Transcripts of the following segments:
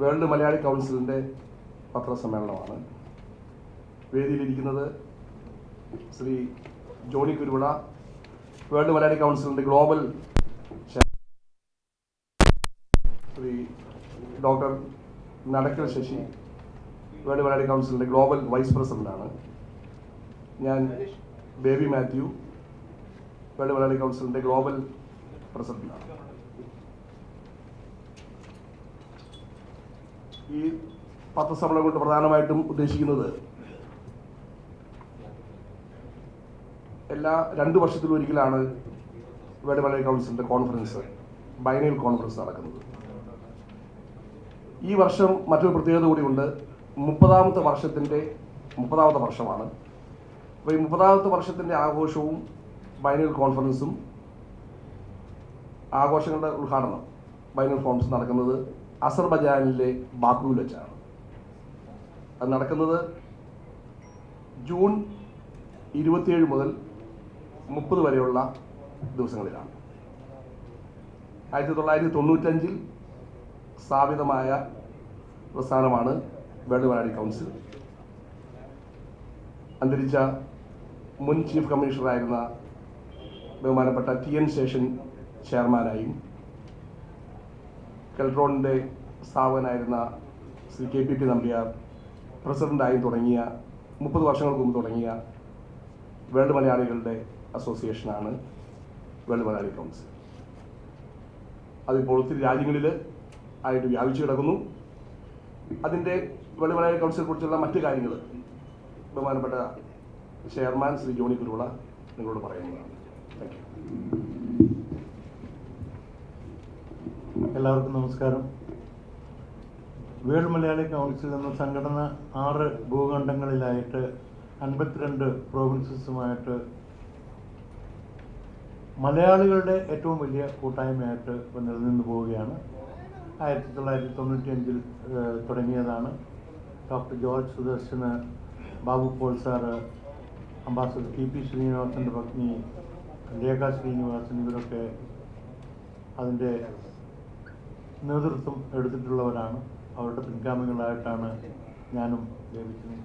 World Malayali കൗൺസിലിന്റെ പത്രസമ്മേളനമാണ്. വേദിയിലിരിക്കുന്നത് ശ്രീ ജോണി കുരുവിള വേൾഡ് മലയാളി കൗൺസിലിന്റെ global Shri doctor Nadakkal Sasi World Malayali കൗൺസിലിന്റെ ഗ്ലോബൽ വൈസ് പ്രസിഡന്റാണ് ഞാൻ ബേബി മാത്യു വേൾഡ് മലയാളി കൗൺസിലിന്റെ ഗ്ലോബൽ പ്രസിഡന്റാണ്. ഈ പത്രസമ്മേളനം കൊണ്ട് പ്രധാനമായിട്ടും ഉദ്ദേശിക്കുന്നത് എല്ലാ രണ്ട് വർഷത്തിലൊരിക്കലാണ് വേൾഡ് മലയാളി കൗൺസിലിന്റെ കോൺഫറൻസ് ബൈനൽ കോൺഫറൻസ് നടക്കുന്നത്. ഈ വർഷം മറ്റൊരു പ്രത്യേകത കൂടിയുണ്ട് മുപ്പതാമത്തെ വർഷത്തിന്റെ മുപ്പതാമത്തെ വർഷമാണ്. അപ്പോൾ ഈ മുപ്പതാമത്തെ വർഷത്തിന്റെ ആഘോഷവും ബൈനൽ കോൺഫറൻസും ആഘോഷങ്ങളുടെ ഉദ്ഘാടനം ബൈനൽ കോൺഫറൻസ് നടക്കുന്നത് അസർബജാനിലെ ബാക്കുവിൽ വെച്ചാണ്. അത് നടക്കുന്നത് ജൂൺ ഇരുപത്തിയേഴ് മുതൽ മുപ്പത് വരെയുള്ള ദിവസങ്ങളിലാണ്. ആയിരത്തി തൊള്ളായിരത്തി തൊണ്ണൂറ്റഞ്ചിൽ സ്ഥാപിതമായ പ്രസ്ഥാനമാണ് വേൾഡ് മലയാളി കൗൺസിൽ. അന്തരിച്ച മുൻ ചീഫ് കമ്മീഷണറായിരുന്ന ബഹുമാനപ്പെട്ട ടി എൻ ശേഷൻ ചെയർമാനായും കെൽട്രോണിന്റെ സ്ഥാപകനായിരുന്ന Shri K P P Nambiar പ്രസിഡന്റായും തുടങ്ങിയ മുപ്പത് വർഷങ്ങൾക്ക് മുമ്പ് തുടങ്ങിയ വേൾഡ് മലയാളികളുടെ അസോസിയേഷനാണ് വേൾഡ് മലയാളി കൗൺസിൽ. അതിപ്പോൾ ഒത്തിരി രാജ്യങ്ങളിൽ ആയിട്ട് വ്യാപിച്ചു കിടക്കുന്നു. അതിന്റെ വേൾഡ് മലയാളി കൗൺസിലെ കുറിച്ചുള്ള മറ്റു കാര്യങ്ങൾ ബഹുമാനപ്പെട്ട ചെയർമാൻ ശ്രീ ജോണി കുരുള നിങ്ങളോട് പറയുന്നതാണ്. താങ്ക് യു എല്ലാവർക്കും നമസ്കാരം. വേൾഡ് മലയാളി കൗൺസിൽ എന്ന സംഘടന ആറ് ഭൂഖണ്ഡങ്ങളിലായിട്ട് അൻപത്തിരണ്ട് പ്രോവിൻസസുമായിട്ട് മലയാളികളുടെ ഏറ്റവും വലിയ കൂട്ടായ്മയായിട്ട് ഇപ്പോൾ നിലനിന്ന് പോവുകയാണ്. ആയിരത്തി തൊള്ളായിരത്തി തൊണ്ണൂറ്റി അഞ്ചിൽ തുടങ്ങിയതാണ്. Doctor George സുദർശന് Babu Paul sir ambassador T P ശ്രീനിവാസന്റെ പത്നി രേഖ ശ്രീനിവാസൻ ഇവരൊക്കെ അതിന്റെ നേതൃത്വം എടുത്തിട്ടുള്ളവരാണ്. അവരുടെ പിൻഗാമികളായിട്ടാണ് ഞാനും ലഭിച്ചത്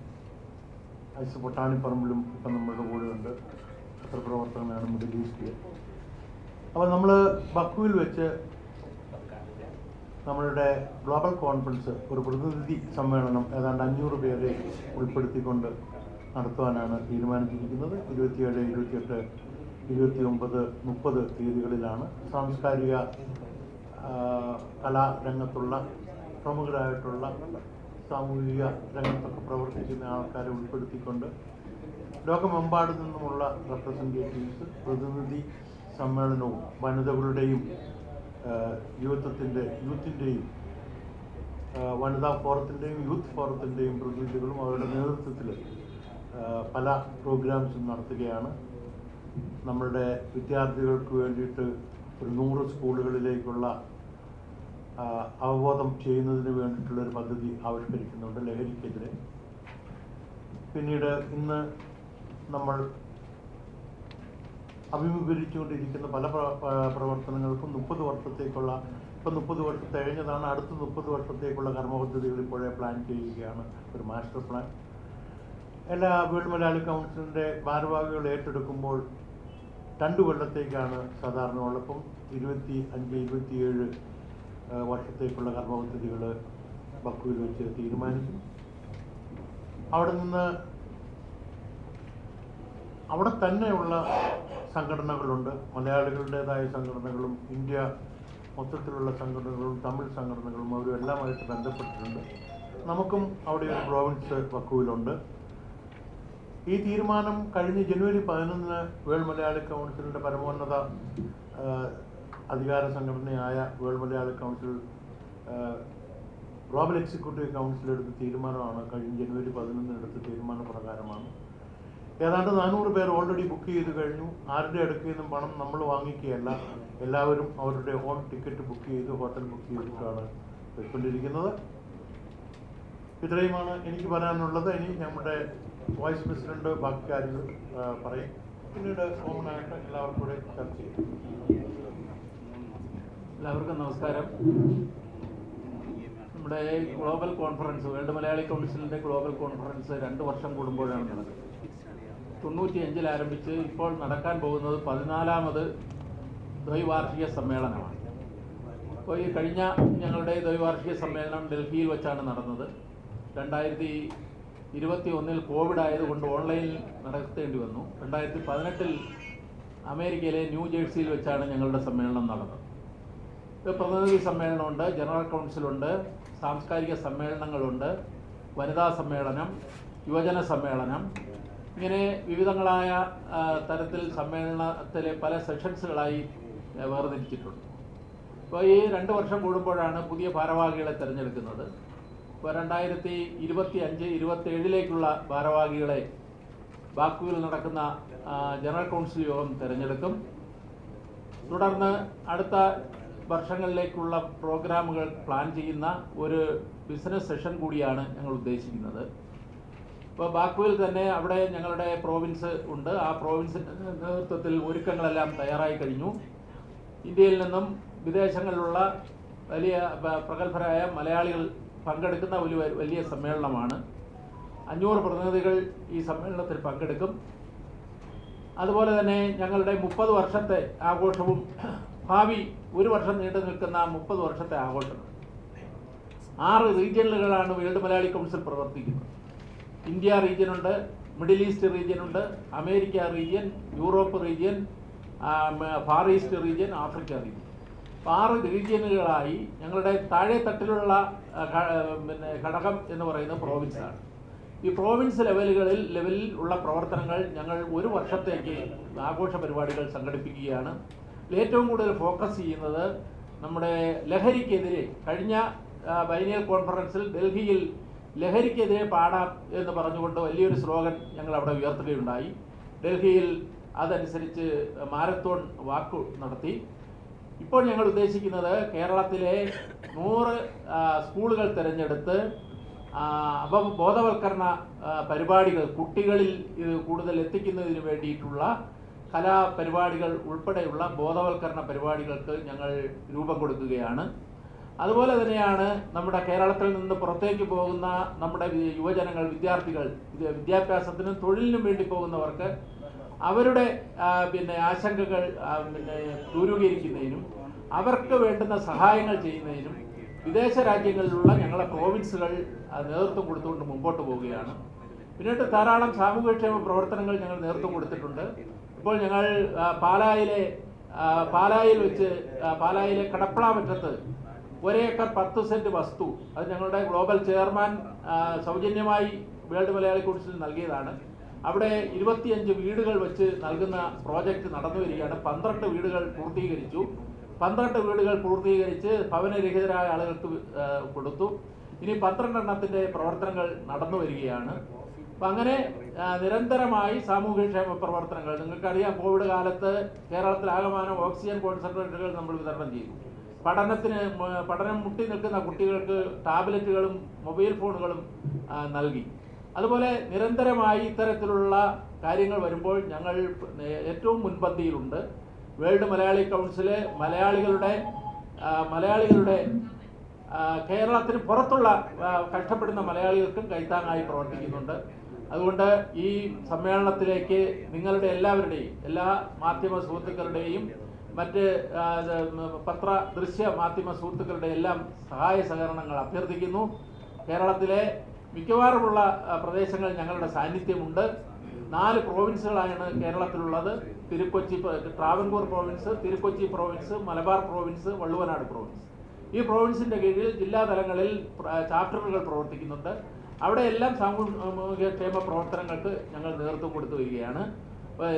ഐസ് പൊട്ടാണിപ്പറമ്പിലും ഇപ്പം നമ്മളുടെ കൂടെയുണ്ട്. പത്രപ്രവർത്തകനാണ് മിഡിൽ ഈസ്റ്റിൽ അപ്പോൾ നമ്മൾ ബക്കുവിൽ വെച്ച് നമ്മളുടെ ഗ്ലോബൽ കോൺഫറൻസ് ഒരു പ്രതിനിധി സമ്മേളനം ഏതാണ്ട് അഞ്ഞൂറ് പേരെ ഉൾപ്പെടുത്തിക്കൊണ്ട് നടത്തുവാനാണ് തീരുമാനിച്ചിരിക്കുന്നത്. ഇരുപത്തിയേഴ് ഇരുപത്തിയെട്ട് ഇരുപത്തി ഒമ്പത് മുപ്പത് തീയതികളിലാണ് സാംസ്കാരിക കലാരംഗത്തുള്ള പ്രമുഖരായിട്ടുള്ള സാമൂഹിക രംഗത്തൊക്കെ പ്രവർത്തിക്കുന്ന ആൾക്കാരെ ഉൾപ്പെടുത്തിക്കൊണ്ട് ലോകമെമ്പാടു നിന്നുമുള്ള റെപ്രസെന്റേറ്റീവ്സ് പ്രതിനിധി സമ്മേളനവും വനിതകളുടെയും യുവത്വത്തിന്റെ യൂത്തിന്റെയും വനിതാ ഫോറത്തിന്റെയും യൂത്ത് ഫോറത്തിന്റെയും പ്രതിനിധികളും അവരുടെ നേതൃത്വത്തിൽ പല പ്രോഗ്രാംസും നടത്തുകയാണ്. നമ്മളുടെ വിദ്യാർത്ഥികൾക്ക് വേണ്ടിയിട്ട് ഒരു നൂറ് സ്കൂളുകളിലേക്കുള്ള അവബോധം ചെയ്യുന്നതിന് വേണ്ടിയിട്ടുള്ള ഒരു പദ്ധതി ആവിഷ്കരിക്കുന്നുണ്ട് ലഹരിക്കെതിരെ. പിന്നീട് ഇന്ന് നമ്മൾ അഭിമുഖീകരിച്ചുകൊണ്ടിരിക്കുന്ന പല പ്ര- പ്ര- പ്രവർത്തനങ്ങൾക്കും മുപ്പത് വർഷത്തേക്കുള്ള ഇപ്പം മുപ്പത് വർഷം തികഞ്ഞതാണ് അടുത്ത മുപ്പത് വർഷത്തേക്കുള്ള കർമ്മപദ്ധതികൾ ഇപ്പോഴേ പ്ലാൻ ചെയ്യുകയാണ് ഒരു മാസ്റ്റർ പ്ലാൻ. എല്ലാ വേൾഡ് മലയാളി കൗൺസിലിന്റെ ഭാരവാഹികൾ ഏറ്റെടുക്കുമ്പോൾ രണ്ട് കൊല്ലത്തേക്കാണ് സാധാരണ ഉള്ളപ്പം ഇരുപത്തി അഞ്ച് ഇരുപത്തിയേഴ് വർഷത്തേക്കുള്ള കർമ്മപദ്ധതികൾ ബക്കുവിൽ വെച്ച് തീരുമാനിക്കും അവിടെ നിന്ന് അവിടെ തന്നെയുള്ള സംഘടനകളുണ്ട്. മലയാളികളുടേതായ സംഘടനകളും ഇന്ത്യ മൊത്തത്തിലുള്ള സംഘടനകളും തമിഴ് സംഘടനകളും അവരും എല്ലാമായിട്ട് ബന്ധപ്പെട്ടിട്ടുണ്ട്. നമുക്കും അവിടെ ഒരു പ്രോവിൻസ് വക്കുവിലുണ്ട് ഈ തീരുമാനം കഴിഞ്ഞ ജനുവരി പതിനൊന്നിന് വേൾഡ് മലയാളി കൗൺസിലിന്റെ പരമോന്നത അധികാര സംഘടനയായ world Malayali council global executive council എടുത്ത തീരുമാനമാണ് കഴിഞ്ഞ ജനുവരി പതിനൊന്നിന് എടുത്ത തീരുമാന പ്രകാരമാണ്. ഏതാണ്ട് നാനൂറ് പേർ ഓൾറെഡി ബുക്ക് ചെയ്ത് കഴിഞ്ഞു. ആരുടെ അടുക്കിൽ നിന്നും പണം നമ്മൾ വാങ്ങിക്കുകയല്ല എല്ലാവരും അവരുടെ ഓൺ ടിക്കറ്റ് ബുക്ക് ചെയ്ത് ഹോട്ടൽ ബുക്ക് ചെയ്തിട്ടാണ് പോയിക്കൊണ്ടിരിക്കുന്നത്. ഇത്രയുമാണ് എനിക്ക് പറയാനുള്ളത്. ഇനി നമ്മുടെ വൈസ് പ്രസിഡന്റ് ബാക്കി കാര്യങ്ങൾ പറയും. പിന്നീട് കോമൺ ആയിട്ട് എല്ലാവർക്കും കൂടെ ചർച്ച ചെയ്യും. എല്ലാവർക്കും നമസ്കാരം. നമ്മുടെ ഗ്ലോബൽ കോൺഫറൻസ് വേൾഡ് മലയാളി കൗൺസിലിന്റെ ഗ്ലോബൽ കോൺഫറൻസ് രണ്ട് വർഷം കൂടുമ്പോഴാണ് നടക്കുന്നത് തൊണ്ണൂറ്റി അഞ്ചിൽ ആരംഭിച്ച് ഇപ്പോൾ നടക്കാൻ പോകുന്നത് പതിനാലാമത് ദ്വൈവാർഷിക സമ്മേളനമാണ്. അപ്പോൾ ഈ കഴിഞ്ഞ ഞങ്ങളുടെ ദ്വൈവാർഷിക സമ്മേളനം ഡൽഹിയിൽ വെച്ചാണ് നടന്നത്. രണ്ടായിരത്തി ഇരുപത്തി ഒന്നിൽ കോവിഡ് ആയതുകൊണ്ട് ഓൺലൈനിൽ നടത്തേണ്ടി വന്നു. രണ്ടായിരത്തി പതിനെട്ടിൽ അമേരിക്കയിലെ ന്യൂ ജേഴ്സിയിൽ വെച്ചാണ് ഞങ്ങളുടെ സമ്മേളനം നടന്നത്. പ്രതിനിധി സമ്മേളനമുണ്ട് ജനറൽ കൗൺസിലുണ്ട് സാംസ്കാരിക സമ്മേളനങ്ങളുണ്ട് വനിതാ സമ്മേളനം യുവജന സമ്മേളനം. ഇങ്ങനെ വിവിധങ്ങളായ തരത്തിൽ സമ്മേളനത്തിലെ പല സെഷൻസുകളായി വേർതിരിച്ചിട്ടുണ്ട്. അപ്പോൾ ഈ രണ്ട് വർഷം കൂടുമ്പോഴാണ് പുതിയ ഭാരവാഹികളെ തിരഞ്ഞെടുക്കുന്നത്. ഇപ്പോൾ രണ്ടായിരത്തി ഇരുപത്തി അഞ്ച് ഇരുപത്തി ഏഴിലേക്കുള്ള ഭാരവാഹികളെ ബാക്കുവിൽ നടക്കുന്ന ജനറൽ കൗൺസിൽ യോഗം തിരഞ്ഞെടുക്കും. തുടർന്ന് അടുത്ത വർഷങ്ങളിലേക്കുള്ള പ്രോഗ്രാമുകൾ പ്ലാൻ ചെയ്യുന്ന ഒരു ബിസിനസ് സെഷൻ കൂടിയാണ് ഞങ്ങൾ ഉദ്ദേശിക്കുന്നത്. ഇപ്പോൾ ബാക്കുവിൽ തന്നെ അവിടെ ഞങ്ങളുടെ പ്രോവിൻസ് ഉണ്ട്. ആ പ്രോവിൻസിന്റെ നേതൃത്വത്തിൽ ഒരുക്കങ്ങളെല്ലാം തയ്യാറായി കഴിഞ്ഞു. ഇന്ത്യയിൽ നിന്നും വിദേശങ്ങളിലുള്ള വലിയ പ്രഗത്ഭരായ മലയാളികൾ പങ്കെടുക്കുന്ന ഒരു വലിയ സമ്മേളനമാണ്. അഞ്ഞൂറ് പ്രതിനിധികൾ ഈ സമ്മേളനത്തിൽ പങ്കെടുക്കും. അതുപോലെ തന്നെ ഞങ്ങളുടെ മുപ്പത് വർഷത്തെ ആഘോഷവും ഭാവി ഒരു വർഷം നീണ്ടു നിൽക്കുന്ന മുപ്പത് വർഷത്തെ ആഘോഷം ആറ് റീജിയനുകളാണ് വേൾഡ് മലയാളി കൗൺസിൽ പ്രവർത്തിക്കുന്നത്. ഇന്ത്യ റീജിയനുണ്ട് middle east റീജിയനുണ്ട് America region Europe region far east region Africa region. അപ്പോൾ ആറ് റീജിയനുകളായി ഞങ്ങളുടെ താഴെ തട്ടിലുള്ള പിന്നെ ഘടകം എന്ന് പറയുന്നത് പ്രോവിൻസാണ്. ഈ പ്രോവിൻസ് ലെവലുകളിൽ ലെവലിൽ ഉള്ള പ്രവർത്തനങ്ങൾ ഞങ്ങൾ ഒരു വർഷത്തേക്ക് ആഘോഷ പരിപാടികൾ സംഘടിപ്പിക്കുകയാണ്. ഏറ്റവും കൂടുതൽ ഫോക്കസ് ചെയ്യുന്നത് നമ്മുടെ ലഹരിക്കെതിരെ. കഴിഞ്ഞ ബൈനിയൽ കോൺഫറൻസിൽ ഡൽഹിയിൽ ലഹരിക്കെതിരെ പാടാം എന്ന് പറഞ്ഞുകൊണ്ട് വലിയൊരു സ്ലോഗൻ ഞങ്ങൾ അവിടെ ഉയർത്തുകയുണ്ടായി. ഡൽഹിയിൽ അതനുസരിച്ച് മാരത്തോൺ വാക്കു നടത്തി. ഇപ്പോൾ ഞങ്ങൾ ഉദ്ദേശിക്കുന്നത് കേരളത്തിലെ നൂറ് സ്കൂളുകൾ തിരഞ്ഞെടുത്ത് അപ്പം ബോധവൽക്കരണ പരിപാടികൾ കുട്ടികളിൽ ഇത് കൂടുതൽ എത്തിക്കുന്നതിന് വേണ്ടിയിട്ടുള്ള കലാപരിപാടികൾ ഉൾപ്പെടെയുള്ള ബോധവൽക്കരണ പരിപാടികൾക്ക് ഞങ്ങൾ രൂപം കൊടുക്കുകയാണ്. അതുപോലെ തന്നെയാണ് നമ്മുടെ കേരളത്തിൽ നിന്ന് പുറത്തേക്ക് പോകുന്ന നമ്മുടെ യുവജനങ്ങൾ വിദ്യാർത്ഥികൾ വിദ്യാഭ്യാസത്തിനും തൊഴിലിനും വേണ്ടി പോകുന്നവർക്ക് അവരുടെ പിന്നെ ആശങ്കകൾ പിന്നെ ദൂരീകരിക്കുന്നതിനും അവർക്ക് വേണ്ടുന്ന സഹായങ്ങൾ ചെയ്യുന്നതിനും വിദേശ രാജ്യങ്ങളിലുള്ള ഞങ്ങളെ പ്രോവിൻസുകൾ നേതൃത്വം കൊടുത്തുകൊണ്ട് മുമ്പോട്ട് പോവുകയാണ്. പിന്നീട് ധാരാളം സാമൂഹ്യക്ഷേമ പ്രവർത്തനങ്ങൾ ഞങ്ങൾ നേതൃത്വം കൊടുത്തിട്ടുണ്ട്. ഇപ്പോൾ ഞങ്ങൾ പാലായിലെ പാലായിൽ വെച്ച് പാലായിലെ കടപ്പളാമറ്റത്ത് ഒരേക്കർ പത്ത് സെന്റ് വസ്തു അത് ഞങ്ങളുടെ ഗ്ലോബൽ ചെയർമാൻ സൗജന്യമായി വേൾഡ് മലയാളി കൗൺസിൽ നൽകിയതാണ്. അവിടെ ഇരുപത്തിയഞ്ച് വീടുകൾ വെച്ച് നൽകുന്ന പ്രോജക്റ്റ് നടന്നു വരികയാണ്. പന്ത്രണ്ട് വീടുകൾ പൂർത്തീകരിച്ചു. പന്ത്രണ്ട് വീടുകൾ പൂർത്തീകരിച്ച് ഭവനരഹിതരായ ആളുകൾക്ക് കൊടുത്തു. ഇനി പന്ത്രണ്ടെണ്ണത്തിന്റെ പ്രവർത്തനങ്ങൾ നടന്നു വരികയാണ്. അപ്പം അങ്ങനെ നിരന്തരമായി സാമൂഹ്യക്ഷേമ പ്രവർത്തനങ്ങൾ. നിങ്ങൾക്കറിയാം കോവിഡ് കാലത്ത് കേരളത്തിൽ ആകമാനം ഓക്സിജൻ കോൺസെൻട്രേറ്ററുകൾ നമ്മൾ വിതരണം ചെയ്തു. പഠനത്തിന് പഠനം മുട്ടി നിൽക്കുന്ന കുട്ടികൾക്ക് ടാബ്ലറ്റുകളും മൊബൈൽ ഫോണുകളും നൽകി. അതുപോലെ നിരന്തരമായി ഇത്തരത്തിലുള്ള കാര്യങ്ങൾ വരുമ്പോൾ ഞങ്ങൾ ഏറ്റവും മുൻപന്തിയിലുണ്ട്. വേൾഡ് മലയാളി കൗൺസിൽ മലയാളികളുടെ മലയാളികളുടെ കേരളത്തിന് പുറത്തുള്ള കഷ്ടപ്പെടുന്ന മലയാളികൾക്കും കൈത്താങ്ങായി പ്രവർത്തിക്കുന്നുണ്ട്. അതുകൊണ്ട് ഈ സമ്മേളനത്തിലേക്ക് നിങ്ങളുടെ എല്ലാവരുടെയും എല്ലാ മാധ്യമ സുഹൃത്തുക്കളുടെയും മറ്റ് പത്ര ദൃശ്യ മാധ്യമ സുഹൃത്തുക്കളുടെ എല്ലാം സഹായ സഹകരണങ്ങൾ അഭ്യർത്ഥിക്കുന്നു. കേരളത്തിലെ മിക്കവാറുമുള്ള പ്രദേശങ്ങൾ ഞങ്ങളുടെ സാന്നിധ്യമുണ്ട്. നാല് പ്രോവിൻസുകളാണ് കേരളത്തിലുള്ളത്. Thirukochi Travancore province Thirukochi province Malabar province Valluvanad province. ഈ പ്രോവിൻസിന്റെ കീഴിൽ ജില്ലാ തലങ്ങളിൽ ചാപ്റ്ററുകൾ പ്രവർത്തിക്കുന്നുണ്ട്. അവിടെയെല്ലാം സാമൂഹ്യക്ഷേമ പ്രവർത്തനങ്ങൾക്ക് ഞങ്ങൾ നേതൃത്വം കൊടുത്തു വരികയാണ്.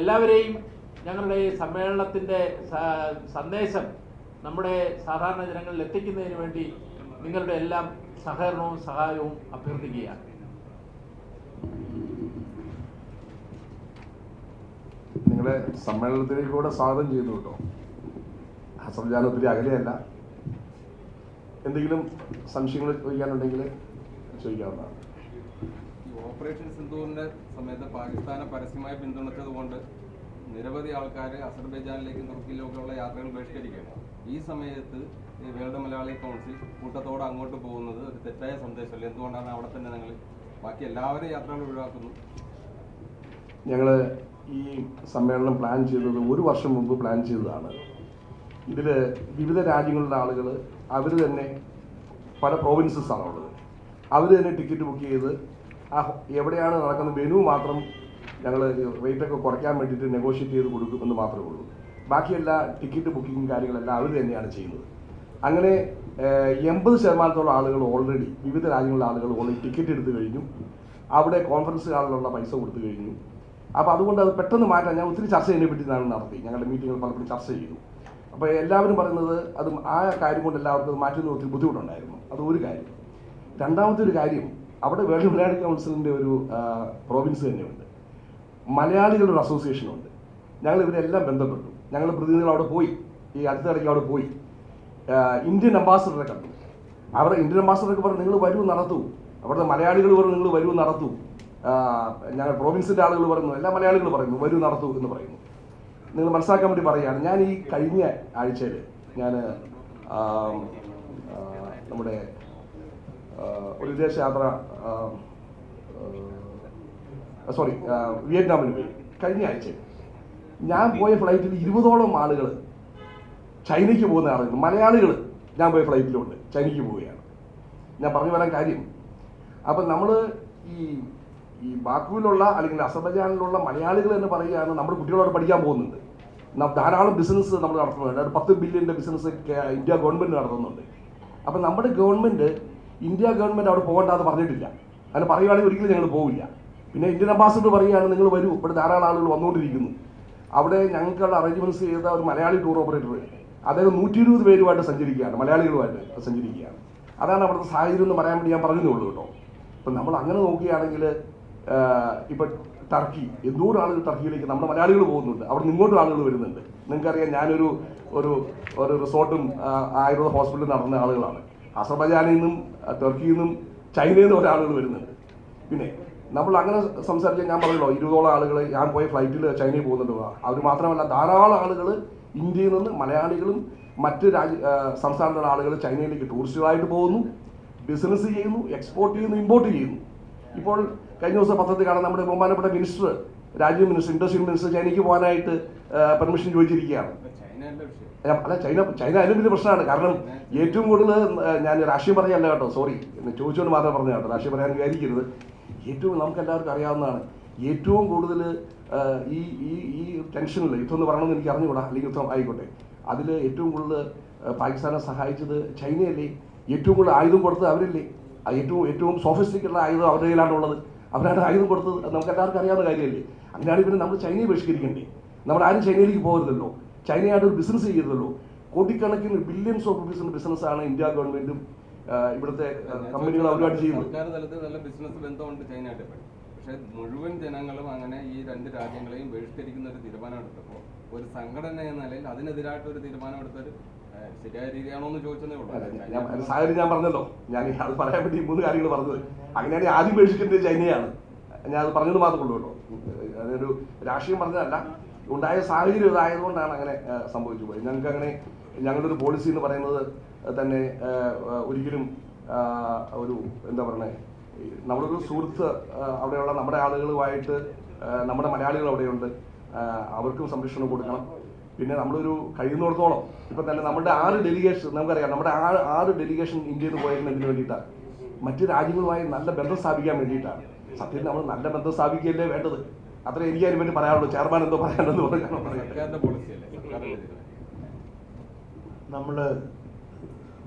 എല്ലാവരെയും ഞങ്ങളുടെ ഈ സമ്മേളനത്തിന്റെ സന്ദേശം നമ്മുടെ സാധാരണ ജനങ്ങളിൽ എത്തിക്കുന്നതിന് വേണ്ടി നിങ്ങളുടെ എല്ലാം സഹകരണവും സഹായവും അഭ്യർത്ഥിക്കുകയാണ്. നിങ്ങളെ സമ്മേളനത്തിലേക്ക് കൂടെ സ്വാഗതം ചെയ്യുന്നു കേട്ടോ. ജാൻ ഒത്തിരി അകലെയല്ല. എന്തെങ്കിലും സംശയങ്ങൾ ചോദിക്കാനുണ്ടെങ്കിൽ ചോദിക്കാവുന്നതാണ്. ഓപ്പറേഷൻ സിന്ധുവിന്റെ സമയത്ത് പാകിസ്ഥാനെ പരസ്യമായി പിന്തുണച്ചത് കൊണ്ട് നിരവധി ആൾക്കാർ അസർബൈജാനിലേക്കും തുർക്കിയിലേക്കും ഉള്ള യാത്രകൾ ബഹിഷ്കരിക്കുകയാണ്. ഈ സമയത്ത് വേൾഡ് മലയാളി കൗൺസിൽ കൂട്ടത്തോടെ അങ്ങോട്ട് പോകുന്നത് ഒരു തെറ്റായ സന്ദേശമല്ല? എന്തുകൊണ്ടാണ് അവിടെ തന്നെ നിങ്ങൾ ബാക്കി എല്ലാവരും യാത്രകൾ ഒഴിവാക്കുന്നു? ഞങ്ങൾ ഈ സമ്മേളനം പ്ലാൻ ചെയ്തത് ഒരു വർഷം മുമ്പ് പ്ലാൻ ചെയ്തതാണ്. ഇതിൽ വിവിധ രാജ്യങ്ങളിലെ ആളുകൾ അവർ തന്നെ പല പ്രോവിൻസസ് ആണുള്ളത്. അവർ തന്നെ ടിക്കറ്റ് ബുക്ക് ചെയ്ത് ആ എവിടെയാണ് നടക്കുന്ന വെനു മാത്രം ഞങ്ങൾ റേറ്റൊക്കെ കുറയ്ക്കാൻ വേണ്ടിയിട്ട് നെഗോഷിയേറ്റ് ചെയ്ത് കൊടുക്കുമെന്ന് മാത്രമേ ഉള്ളൂ. ബാക്കിയെല്ലാ ടിക്കറ്റ് ബുക്കിങ്ങും കാര്യങ്ങളെല്ലാം അവർ തന്നെയാണ് ചെയ്യുന്നത്. അങ്ങനെ എൺപത് ശതമാനത്തോളം ആളുകൾ ഓൾറെഡി വിവിധ രാജ്യങ്ങളിലെ ആളുകൾ ഓൾറെഡി ടിക്കറ്റ് എടുത്തു കഴിഞ്ഞു. അവിടെ കോൺഫറൻസ് ഹാളിലുള്ള പൈസ കൊടുത്തു കഴിഞ്ഞു. അപ്പോൾ അതുകൊണ്ട് അത് പെട്ടെന്ന് മാറ്റാൻ ഞാൻ ഒത്തിരി ചർച്ച ചെയ്യുന്നതിനെ പറ്റി നടത്തി. ഞങ്ങളുടെ മീറ്റിങ്ങൾ പലപ്പോഴും ചർച്ച ചെയ്തു. അപ്പോൾ എല്ലാവരും പറയുന്നത് അത് ആ കാര്യം കൊണ്ട് എല്ലാവർക്കും അത് മാറ്റുന്ന ഒത്തിരി ബുദ്ധിമുട്ടുണ്ടായിരുന്നു. അത് ഒരു കാര്യം. രണ്ടാമത്തെ ഒരു കാര്യം അവിടെ വേൾഡ് മലയാളി കൗൺസിലിന്റെ ഒരു പ്രോവിൻസ് തന്നെയുണ്ട്. മലയാളികളുടെ അസോസിയേഷനുണ്ട് ഞങ്ങൾ ഇവരെല്ലാം ബന്ധപ്പെട്ടു. ഞങ്ങൾ പ്രതിനിധികൾ അവിടെ പോയി. ഈ അടുത്തിടയ്ക്ക് അവിടെ പോയി. ഇന്ത്യൻ അംബാസഡറെ കണ്ടു. അവരുടെ ഇന്ത്യൻ അംബാസഡറൊക്കെ പറഞ്ഞു നിങ്ങൾ വരൂ നടത്തൂ. അവിടുത്തെ മലയാളികൾ പറഞ്ഞു നിങ്ങൾ വരൂ നടത്തൂ. ഞങ്ങൾ പ്രോവിൻസിന്റെ ആളുകൾ പറയുന്നു എല്ലാ മലയാളികൾ പറയുന്നു വരൂ നടത്തൂ എന്ന് പറയുന്നു. നിങ്ങൾ മനസ്സിലാക്കാൻ വേണ്ടി പറയുകയാണ്. ഞാൻ ഈ കഴിഞ്ഞ ആഴ്ചയിൽ ഞാൻ നമ്മുടെ ഒരു വിദേശയാത്ര സോറി വിയറ്റ്നാമിൽ പോയി. കഴിഞ്ഞ ആഴ്ച ഞാൻ പോയ ഫ്ലൈറ്റിൽ ഇരുപതോളം ആളുകൾ ചൈനയ്ക്ക് പോകുന്ന ആളുകൾ മലയാളികൾ ഞാൻ പോയ ഫ്ലൈറ്റിലുണ്ട് ചൈനയ്ക്ക് പോവുകയാണ്. ഞാൻ പറഞ്ഞു വരാൻ കാര്യം അപ്പം നമ്മൾ ഈ ഈ ബാക്കുവിലുള്ള അല്ലെങ്കിൽ അസർബൈജാനിലുള്ള മലയാളികൾ എന്ന് പറയുകയാണ് നമ്മുടെ കുട്ടികളോട് പഠിക്കാൻ പോകുന്നുണ്ട് ധാരാളം ബിസിനസ് നമ്മൾ നടത്തുന്നുണ്ട്. പത്ത് ബില്യന്റെ ബിസിനസ് ഇന്ത്യ ഗവൺമെന്റ് നടത്തുന്നുണ്ട്. അപ്പം നമ്മുടെ ഗവൺമെന്റ് ഇന്ത്യ ഗവൺമെന്റ് അവിടെ പോകണ്ടെന്ന് പറഞ്ഞിട്ടില്ല. അങ്ങനെ പറയുകയാണെങ്കിൽ ഒരിക്കലും ഞങ്ങൾ പോവില്ല. പിന്നെ ഇന്ത്യൻ അംബാസിഡർ പറയുകയാണ് നിങ്ങൾ വരൂ. ഇവിടെ ധാരാളം ആളുകൾ വന്നുകൊണ്ടിരിക്കുന്നു. അവിടെ ഞങ്ങൾക്കുള്ള അറേഞ്ച്മെന്റ്സ് ചെയ്ത ഒരു മലയാളി ടൂർ ഓപ്പറേറ്റർ അദ്ദേഹം നൂറ്റി ഇരുപത് പേരുമായിട്ട് സഞ്ചരിക്കുകയാണ് മലയാളികളുമായിട്ട് സഞ്ചരിക്കുകയാണ്. അതാണ് അവിടുത്തെ സാഹചര്യം എന്ന് പറയാൻ വേണ്ടി ഞാൻ പറഞ്ഞതേ ഉള്ളൂ കേട്ടോ. ഇപ്പം നമ്മൾ അങ്ങനെ നോക്കുകയാണെങ്കിൽ ഇപ്പം ടർക്കി എന്തോരം ആളുകൾ ടർക്കിയിലേക്ക് നമ്മുടെ മലയാളികൾ പോകുന്നുണ്ട്. അവിടെ ഇങ്ങോട്ടും ആളുകൾ വരുന്നുണ്ട്. നിങ്ങൾക്കറിയാം ഞാനൊരു ഒരു ഒരു റിസോർട്ടും ആയുർവേദ ഹോസ്പിറ്റലും നടന്ന ആളുകളാണ്. അസർബൈജാനിൽ നിന്നും തുർക്കിയിൽ നിന്നും ചൈനയിൽ നിന്നും ഒരാളുകൾ വരുന്നുണ്ട്. പിന്നെ നമ്മൾ അങ്ങനെ സംസാരിച്ചാൽ ഞാൻ പറഞ്ഞല്ലോ ഇരുപതോളം ആളുകൾ ഞാൻ പോയ ഫ്ലൈറ്റിൽ ചൈനയിൽ പോകുന്നുണ്ട്. അവർ മാത്രമല്ല ധാരാളം ആളുകൾ ഇന്ത്യയിൽ നിന്ന് മലയാളികളും മറ്റ് രാജ്യ സംസ്ഥാനത്തുള്ള ആളുകൾ ചൈനയിലേക്ക് ടൂറിസ്റ്റുകളായിട്ട് പോകുന്നു ബിസിനസ് ചെയ്യുന്നു എക്സ്പോർട്ട് ചെയ്യുന്നു ഇമ്പോർട്ട് ചെയ്യുന്നു. ഇപ്പോൾ കഴിഞ്ഞ ദിവസം പത്രത്തിൽ കാണാൻ നമ്മുടെ ബഹുമാനപ്പെട്ട മിനിസ്റ്റർ രാജ്യ മിനിസ്റ്റർ ഇൻഡസ്ട്രിയൽ മിനിസ്റ്റർ ചൈനയ്ക്ക് പോകാനായിട്ട് പെർമിഷൻ ചോദിച്ചിരിക്കുകയാണ്. അല്ല ചൈന ചൈന അതിലും വലിയ പ്രശ്നമാണ്. കാരണം ഏറ്റവും കൂടുതൽ ഞാൻ രാഷ്ട്രീയം പറയല്ല കേട്ടോ സോറി ചോദിച്ചുകൊണ്ട് മാത്രമേ പറഞ്ഞ കേട്ടോ രാഷ്ട്രീയം പറയാൻ വിചാരിക്കരുത്. ഏറ്റവും നമുക്ക് എല്ലാവർക്കും അറിയാവുന്നതാണ് ഏറ്റവും കൂടുതൽ ഈ ഈ ഈ ടെൻഷനിൽ യുദ്ധം എന്ന് പറയണമെന്ന് എനിക്ക് അറിഞ്ഞുകൂടാ അല്ലെങ്കിൽ യുദ്ധം ആയിക്കോട്ടെ. അതിൽ ഏറ്റവും കൂടുതൽ പാകിസ്ഥാനെ സഹായിച്ചത് ചൈനയല്ലേ? ഏറ്റവും കൂടുതൽ ആയുധം കൊടുത്തത് അവരല്ലേ? ഏറ്റവും ഏറ്റവും സോഫിസ്റ്റിക്കുള്ള ആയുധം അവരുടെ കയ്യിലാണുള്ളത്. അവരാണ് ആയുധം കൊടുത്തത്. അത് നമുക്ക് എല്ലാവർക്കും അറിയാവുന്ന കാര്യമല്ലേ? അങ്ങനെയാണെങ്കിൽ പിന്നെ നമ്മൾ ചൈനയെ ബഹിഷ്കരിക്കണ്ടേ? നമ്മൾ ആരും ചൈനയിലേക്ക് പോകരുതല്ലോ. ചൈനയായിട്ട് ഒരു ബിസിനസ് ചെയ്യരുതല്ലോ. കോടിക്കണക്കിന് ബില്യൺസ് ഓഫ് റുപ്പീസിന്റെ ബിസിനസ്സാണ് ഇന്ത്യ ഗവൺമെന്റും ഇവിടുത്തെ കമ്പനികൾ അവരുമായിട്ട് ചെയ്യുന്നത്. സർക്കാർ തലത്തിൽ നല്ല ബിസിനസ് ബന്ധമുണ്ട് ചൈനയായിട്ട്. ഇപ്പോഴും പക്ഷേ മുഴുവൻ ജനങ്ങളും അങ്ങനെ ഈ രണ്ട് രാജ്യങ്ങളെയും ബഹിഷ്കരിക്കുന്ന ഒരു തീരുമാനം എടുത്തപ്പോൾ ഒരു സംഘടന എന്ന നിലയിൽ അതിനെതിരായിട്ട് ഒരു തീരുമാനം എടുത്തൊരു സാഹചര്യം ഞാൻ പറഞ്ഞല്ലോ. ഞാൻ അത് പറയാൻ വേണ്ടി മൂന്ന് കാര്യങ്ങൾ പറഞ്ഞത്. അങ്ങനെയാണ് ആദ്യം ബഹിഷ്കരിക്കേണ്ടത് ചൈനയാണ്. ഞാൻ അത് പറഞ്ഞത് മാത്രമേ ഉള്ളൂ കേട്ടോ. അതൊരു രാഷ്ട്രീയം പറഞ്ഞതല്ല. ഉണ്ടായ സാഹചര്യം ഇതായതുകൊണ്ടാണ് അങ്ങനെ സംഭവിച്ചു പോയത്. ഞങ്ങൾക്ക് അങ്ങനെ ഞങ്ങളുടെ ഒരു പോളിസി എന്ന് പറയുന്നത് തന്നെ ഒരിക്കലും ഒരു എന്താ പറയണേ നമ്മളൊരു സുഹൃത്ത് അവിടെയുള്ള നമ്മുടെ ആളുകളുമായിട്ട് നമ്മുടെ മലയാളികൾ അവിടെയുണ്ട്. അവർക്കും സംരക്ഷണം കൊടുക്കണം. പിന്നെ നമ്മളൊരു കഴിയുന്നിടത്തോളം ഇപ്പം തന്നെ നമ്മുടെ ആറ് ഡെലിഗേഷൻ നമുക്കറിയാം നമ്മുടെ ആറ് ആറ് ഡെലിഗേഷൻ ഇന്ത്യയിൽ നിന്ന് പോയിരുന്നതിന് വേണ്ടിയിട്ടാണ് മറ്റ് രാജ്യങ്ങളുമായി നല്ല ബന്ധം സ്ഥാപിക്കാൻ വേണ്ടിയിട്ടാണ് സത്യത്തിൽ നമ്മൾ നല്ല ബന്ധം സ്ഥാപിക്കുകയല്ലേ വേണ്ടത്? അത്ര എനിക്ക് അതിന് വേണ്ടി പറയാനുള്ളൂ. ചെയർമാൻ എന്തോ സർക്കാരിന്റെ തീരുമാനം നമ്മൾ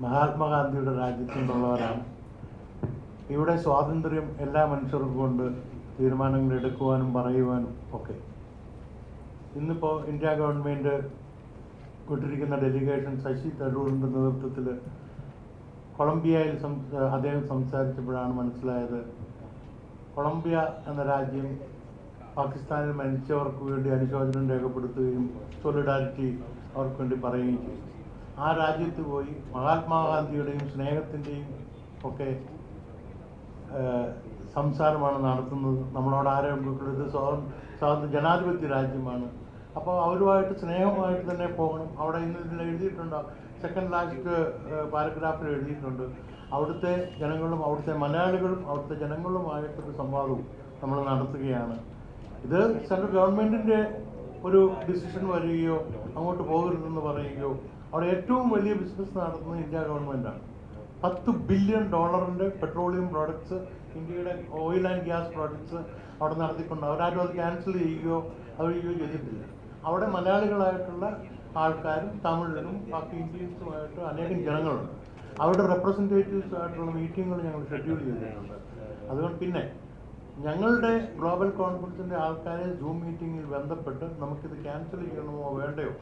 മഹാത്മാഗാന്ധിയുടെ രാജ്യത്തുനിന്നുള്ളവരാണ്. ഇവിടെ സ്വാതന്ത്ര്യം എല്ലാ മനുഷ്യർക്കും കൊണ്ട് തീരുമാനങ്ങൾ എടുക്കുവാനും പറയുവാനും ഒക്കെ. ഇന്നിപ്പോൾ ഇന്ത്യ ഗവൺമെന്റ് വിട്ടിരിക്കുന്ന ഡെലിഗേഷൻ ശശി തരൂറിന്റെ നേതൃത്വത്തിൽ കൊളംബിയയിൽ അദ്ദേഹം സംസാരിച്ചപ്പോഴാണ് മനസ്സിലായത്. കൊളംബിയ എന്ന രാജ്യം പാകിസ്ഥാനിൽ മരിച്ചവർക്ക് വേണ്ടി അനുശോചനം രേഖപ്പെടുത്തുകയും സോളിഡാരിറ്റി അവർക്ക് വേണ്ടി പറയുകയും ചെയ്തു. ആ രാജ്യത്ത് പോയി മഹാത്മാഗാന്ധിയുടെയും സ്നേഹത്തിന്റെയും ഒക്കെ സംസാരമാണ് നടത്തുന്നത്. നമ്മളോട് ആരോപിക്കുന്നത് സ്വാതന്ത്ര്യ ജനാധിപത്യ രാജ്യമാണ്. അപ്പോൾ അവരുമായിട്ട് സ്നേഹമായിട്ട് തന്നെ പോകണം. അവിടെ ഇന്ന് ഇതിൽ എഴുതിയിട്ടുണ്ട്. സെക്കൻഡ് ലാസ്റ്റ് പാരഗ്രാഫിൽ എഴുതിയിട്ടുണ്ട്. അവിടുത്തെ ജനങ്ങളും അവിടുത്തെ മലയാളികളും അവിടുത്തെ ജനങ്ങളുമായിട്ടൊരു സംവാദവും നമ്മൾ നടത്തുകയാണ്. ഇത് സെൻട്രൽ ഗവൺമെന്റിന്റെ ഒരു ഡിസിഷൻ വരികയോ അങ്ങോട്ട് പോകരുതെന്ന് പറയുകയോ അവിടെ ഏറ്റവും വലിയ ബിസിനസ് നടത്തുന്നത് ഇന്ത്യ ഗവൺമെന്റാണ് പത്ത് ബില്യൺ ഡോളറിന്റെ പെട്രോളിയം പ്രോഡക്ട്സ് ഇന്ത്യയുടെ ഓയിൽ ആൻഡ് ഗ്യാസ് പ്രോഡക്ട്സ് അവിടെ നടത്തിക്കൊണ്ട് അവരാരും അത് ക്യാൻസൽ ചെയ്യുകയോ അവർ ചെയ്യുകയോ ചെയ്തിട്ടില്ല. അവിടെ മലയാളികളായിട്ടുള്ള ആൾക്കാരും തമിഴിലും ബാക്കി ഇന്ത്യൻസുമായിട്ട് അനേകം ജനങ്ങളുണ്ട്. അവരുടെ റെപ്രസെന്റേറ്റീവ്സ് ആയിട്ടുള്ള മീറ്റിങ്ങുകൾ ഞങ്ങൾ ഷെഡ്യൂൾ ചെയ്തിട്ടുണ്ട്. അതുകൊണ്ട് പിന്നെ ഞങ്ങളുടെ ഗ്ലോബൽ കോൺഫറൻസിന്റെ ആൾക്കാരെ സൂം മീറ്റിങ്ങിൽ ബന്ധപ്പെട്ട് നമുക്കിത് ക്യാൻസൽ ചെയ്യണമോ വേണ്ടയോ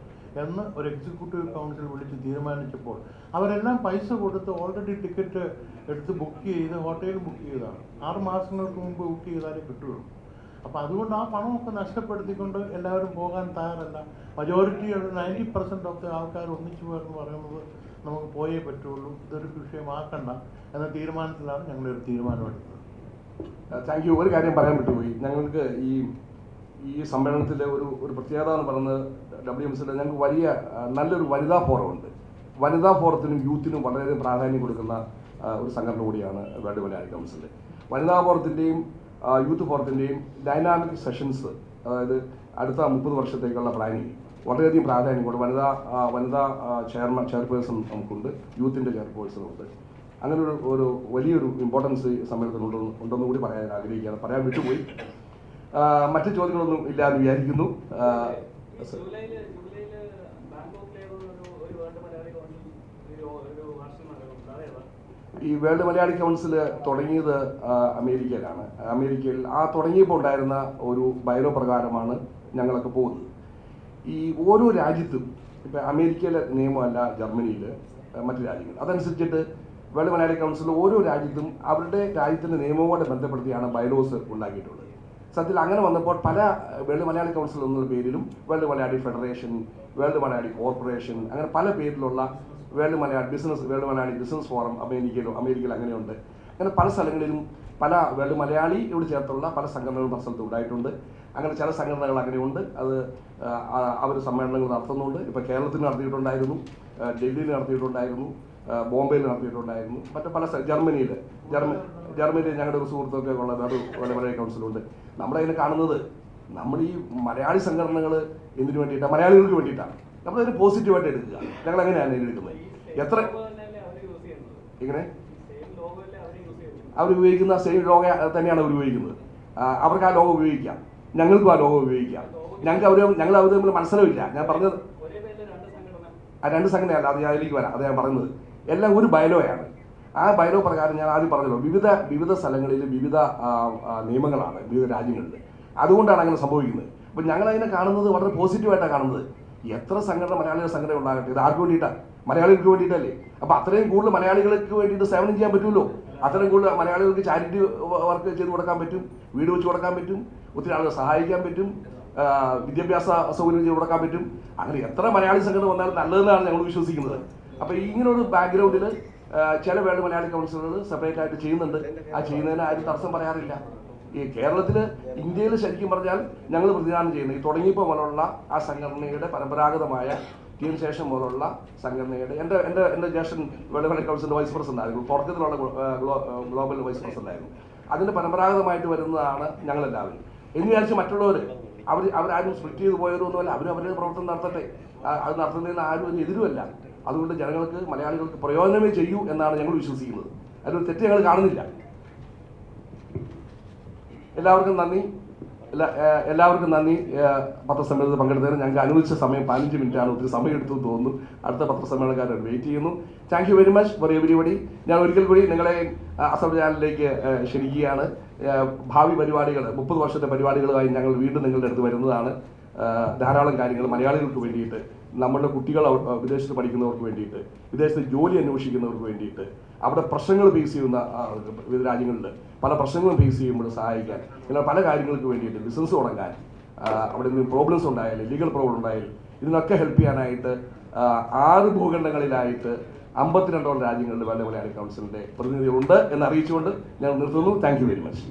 എന്ന് ഒരു എക്സിക്യൂട്ടീവ് കൗൺസിൽ വിളിച്ച് തീരുമാനിച്ചപ്പോൾ അവരെല്ലാം പൈസ കൊടുത്ത് ഓൾറെഡി ടിക്കറ്റ് എടുത്ത് ബുക്ക് ചെയ്ത് ഹോട്ടലിൽ ബുക്ക് ചെയ്തതാണ് ആറ് മാസങ്ങൾക്ക് മുമ്പ് ബുക്ക് ചെയ്താലേ കിട്ടുകയുള്ളൂ. അപ്പോൾ അതുകൊണ്ട് ആ പണമൊക്കെ നഷ്ടപ്പെടുത്തിക്കൊണ്ട് എല്ലാവരും പോകാൻ തയ്യാറല്ല. മജോറിറ്റി ഒരു നയന്റി പെർസെന്റ് ഒക്കെ ആൾക്കാർ ഒന്നിച്ചു പോയെന്ന് പറയുന്നത് നമുക്ക് പോയേ പറ്റുള്ളൂ. ഇതൊരു വിഷയമാക്കണ്ട എന്ന തീരുമാനത്തിലാണ് ഞങ്ങളൊരു തീരുമാനമെടുത്തത്. Thank you. ഒരു കാര്യം പറയാൻ വിട്ടുപോയി. ഞങ്ങൾക്ക് ഈ ഈ സമ്മേളനത്തിലെ ഒരു ഒരു പ്രത്യേകത എന്ന് പറയുന്നത് ഡബ്ല്യു എം സിയുടെ ഞങ്ങൾക്ക് വലിയ നല്ലൊരു വനിതാ ഫോറമുണ്ട് വനിതാ ഫോറത്തിനും യൂത്തിനും വളരെയധികം പ്രാധാന്യം കൊടുക്കുന്ന ഒരു സംഘടന കൂടിയാണ് വേൾഡ് മലയാളി കൗൺസിൽ വനിതാ ഫോറത്തിന്റെയും യൂത്ത് ഫോറത്തിന്റെയും ഡൈനാമിക് സെഷൻസ് അതായത് അടുത്ത മുപ്പത് വർഷത്തേക്കുള്ള പ്ലാനിങ് വളരെയധികം പ്രാധാന്യം കൊണ്ട് വനിതാ വനിതാ ചെയർമാൻ ചെയർപേഴ്സൺ നമുക്കുണ്ട്. യൂത്തിന്റെ ചെയർപേഴ്സൺ ഉണ്ട് അങ്ങനെ ഒരു ഒരു വലിയൊരു ഇമ്പോർട്ടൻസ് ഈ സമ്മേളനത്തിൽ ഉണ്ടെന്ന് കൂടി പറയാൻ ആഗ്രഹിക്കുകയാണ്. പറയാൻ വിട്ടുപോയി. മറ്റു ചോദ്യങ്ങളൊന്നും ഇല്ല എന്ന് വിചാരിക്കുന്നു ബാങ്കോക്കിലെ ഒരു വേൾഡ് മലയാളി ഒരു വാർഷികം വർഷം നടക്കുന്നുണ്ട് അതേതാ ഈ വേൾഡ് മലയാളി കൗൺസിൽ തുടങ്ങിയത് അമേരിക്കയിലാണ്. അമേരിക്കയിൽ ആ തുടങ്ങിയപ്പോൾ ഉണ്ടായിരുന്ന ഒരു ബയലോ പ്രകാരമാണ് ഞങ്ങളൊക്കെ പോകുന്നത്. ഈ ഓരോ രാജ്യത്തും ഇപ്പം അമേരിക്കയിലെ നിയമമല്ല ജർമ്മനിയിൽ മറ്റു രാജ്യങ്ങൾ. അതനുസരിച്ചിട്ട് വേൾഡ് മലയാളി കൗൺസിൽ ഓരോ രാജ്യത്തും അവരുടെ രാജ്യത്തിന്റെ നിയമവുമായി ബന്ധപ്പെടുത്തിയാണ് ബയലോസ് ഉണ്ടാക്കിയിട്ടുള്ളത്. സത്യത്തിൽ അങ്ങനെ വന്നപ്പോൾ പല വേൾഡ് മലയാളി കൗൺസിൽ എന്ന പേരിലും world Malayali federation world Malayali corporation അങ്ങനെ പല പേരിലുള്ള world Malayali business world Malayali business forum അമേരിക്കയിലും അമേരിക്കയിൽ അങ്ങനെയുണ്ട്. അങ്ങനെ പല സ്ഥലങ്ങളിലും പല വേൾഡ് മലയാളിയോട് ചേർത്തുള്ള പല സംഘടനകളും പല സ്ഥലത്ത് ഉണ്ടായിട്ടുണ്ട്. അങ്ങനെ ചില സംഘടനകൾ അങ്ങനെയുണ്ട്. അത് അവർ സമ്മേളനങ്ങൾ നടത്തുന്നുണ്ട്. ഇപ്പോൾ കേരളത്തിൽ നടത്തിയിട്ടുണ്ടായിരുന്നു ഡൽഹിയിൽ നടത്തിയിട്ടുണ്ടായിരുന്നു ബോംബെയിൽ നടത്തിയിട്ടുണ്ടായിരുന്നു. മറ്റു പല ജർമ്മനിയിൽ ജർമ്മ ജർമ്മനിയിൽ ഞങ്ങളുടെ ഒരു സുഹൃത്തൊക്കെ ഉള്ള വേറെ വേൾഡ് കൗൺസിലുണ്ട് നമ്മളതിനെ കാണുന്നത് നമ്മൾ ഈ മലയാളി സംഘടനകൾ എന്തിനു വേണ്ടിയിട്ടാണ് മലയാളികൾക്ക് വേണ്ടിയിട്ടാണ്. നമ്മളതിന് പോസിറ്റീവായിട്ട് എടുക്കുക. ഞങ്ങൾ അങ്ങനെയാണ് എടുക്കുന്നത്. എത്ര? എങ്ങനെ? അവർ ഉപയോഗിക്കുന്ന സെയിം ലോഗ തന്നെയാണ് അവർ ഉപയോഗിക്കുന്നത്. അവർക്ക് ആ ലോകം ഉപയോഗിക്കാം. ഞങ്ങൾക്കും ആ ലോഗോ ഉപയോഗിക്കാം. ഞങ്ങൾക്ക് അവർ ഞങ്ങൾ അവർ തമ്മിൽ മത്സരമില്ല ഞാൻ പറഞ്ഞത് ആ രണ്ട് സംഘടനയല്ല അത് ഞാൻ അതിലേക്ക് വരാം. അത് ഞാൻ പറയുന്നത് എല്ലാം ഒരു ബയലോയാണ് ആ ബയലോ പ്രകാരം ഞാൻ ആദ്യം പറഞ്ഞല്ലോ വിവിധ വിവിധ സ്ഥലങ്ങളിൽ വിവിധ നിയമങ്ങളാണ് വിവിധ രാജ്യങ്ങളിൽ. അതുകൊണ്ടാണ് അങ്ങനെ സംഭവിക്കുന്നത്. അപ്പം ഞങ്ങൾ അതിനെ കാണുന്നത് വളരെ പോസിറ്റീവായിട്ടാണ് കാണുന്നത്. എത്ര സംഘടന മലയാളികളുടെ സംഘടന ഉണ്ടാകട്ടെ? ഇത് ആർക്ക് വേണ്ടിയിട്ടാണ് മലയാളികൾക്ക് വേണ്ടിയിട്ടല്ലേ? അപ്പോൾ അത്രയും കൂടുതൽ മലയാളികൾക്ക് വേണ്ടിയിട്ട് സേവനം ചെയ്യാൻ പറ്റുമല്ലോ? അത്രയും കൂടുതൽ മലയാളികൾക്ക് ചാരിറ്റി വർക്ക് ചെയ്ത് കൊടുക്കാൻ പറ്റും വീട് വെച്ച് കൊടുക്കാൻ പറ്റും ഒത്തിരി ആളുകൾ സഹായിക്കാൻ പറ്റും വിദ്യാഭ്യാസ സൗകര്യം ചെയ്ത് കൊടുക്കാൻ പറ്റും. അങ്ങനെ എത്ര മലയാളി സംഘടന വന്നാലും നല്ലതെന്നാണ് ഞങ്ങൾ വിശ്വസിക്കുന്നത്. അപ്പോൾ ഇങ്ങനെ ഒരു ബാക്ക്ഗ്രൗണ്ടിൽ ചില വേൾഡ് മലയാളി കൗൺസിലുകൾ സെപ്പറേറ്റ് ആയിട്ട് ചെയ്യുന്നുണ്ട്. ആ ചെയ്യുന്നതിന് ആരും തടസ്സം പറയാറില്ല. ഈ കേരളത്തിൽ ഇന്ത്യയിൽ ശരിക്കും പറഞ്ഞാൽ ഞങ്ങൾ പ്രതിദാനം ചെയ്യുന്നത് ഈ തുടങ്ങിയപ്പോൾ മുതലുള്ള ആ സംഘടനയുടെ പരമ്പരാഗതമായ ഇതിന് ശേഷം പോലുള്ള സംഘടനയുടെ എന്റെ എന്റെ എന്റെ ജ്യേഷ്ഠൻ വേൾഡ് കൗൺസിലിന്റെ വൈസ് പ്രസിഡന്റ് ആയിരുന്നു. തുടക്കത്തിലുള്ള ഗ്ലോബൽ വൈസ് പ്രസിഡന്റ് ആയിരുന്നു. അതിന്റെ പരമ്പരാഗതമായിട്ട് വരുന്നതാണ് ഞങ്ങളെല്ലാവരും. എന്ന് വിചാരിച്ച് മറ്റുള്ളവർ അവർ അവരാരും സ്പ്ലിറ്റ് ചെയ്ത് പോയവരൊന്നുമല്ല അവരും അവരുടെ പ്രവർത്തനം നടത്തട്ടെ. അത് നടത്തുന്നതിന് ആരും ഒരു എതിരുമല്ല. അതുകൊണ്ട് ജനങ്ങൾക്ക് മലയാളികൾക്ക് പ്രയോജനമേ ചെയ്യൂ എന്നാണ് ഞങ്ങൾ വിശ്വസിക്കുന്നത്. അതിലൊരു തെറ്റ് ഞങ്ങൾ കാണുന്നില്ല. എല്ലാവർക്കും നന്ദി. എല്ലാവർക്കും നന്ദി. പത്രസമ്മേളനത്തിൽ പങ്കെടുത്തതിന് ഞങ്ങൾക്ക് അനുവദിച്ച സമയം പതിനഞ്ച് മിനിറ്റ് ആണ്. ഒത്തിരി സമയം എടുത്തു തോന്നുന്നു. അടുത്ത പത്രസമ്മേളനക്കാരോട് വെയിറ്റ് ചെയ്യുന്നു. Thank you very much for everybody ഞാൻ ഒരിക്കൽ കൂടി നിങ്ങളെ അസം ചാനലിലേക്ക് ക്ഷണിക്കുകയാണ്. ഭാവി പരിപാടികൾ മുപ്പത് വർഷത്തെ പരിപാടികളുമായി ഞങ്ങൾ വീണ്ടും നിങ്ങളുടെ അടുത്ത് വരുന്നതാണ്. ധാരാളം കാര്യങ്ങൾ മലയാളികൾക്ക് വേണ്ടിയിട്ട് നമ്മുടെ കുട്ടികൾ വിദേശത്ത് പഠിക്കുന്നവർക്ക് വേണ്ടിയിട്ട് വിദേശത്ത് ജോലി അന്വേഷിക്കുന്നവർക്ക് വേണ്ടിയിട്ട്. അവിടെ പ്രശ്നങ്ങൾ ഫേസ് ചെയ്യുന്ന വിവിധ രാജ്യങ്ങളിൽ പല പ്രശ്നങ്ങളും ഫേസ് ചെയ്യുമ്പോൾ സഹായിക്കാൻ. ഇങ്ങനെ പല കാര്യങ്ങൾക്ക് വേണ്ടിയിട്ട് ബിസിനസ് തുടങ്ങാൻ അവിടെ എന്തെങ്കിലും പ്രോബ്ലംസ് ഉണ്ടായാൽ ലീഗൽ പ്രോബ്ലം ഉണ്ടായാൽ ഇതിനൊക്കെ ഹെൽപ്പ് ചെയ്യാനായിട്ട് ആറ് ഭൂഖണ്ഡങ്ങളിലായിട്ട് അമ്പത്തിരണ്ടോളം രാജ്യങ്ങളിൽ പല മലയാളി കൗൺസിലിന്റെ പ്രതിനിധികളുണ്ട് എന്ന് അറിയിച്ചുകൊണ്ട് ഞാൻ നിർത്തുന്നു. Thank you very much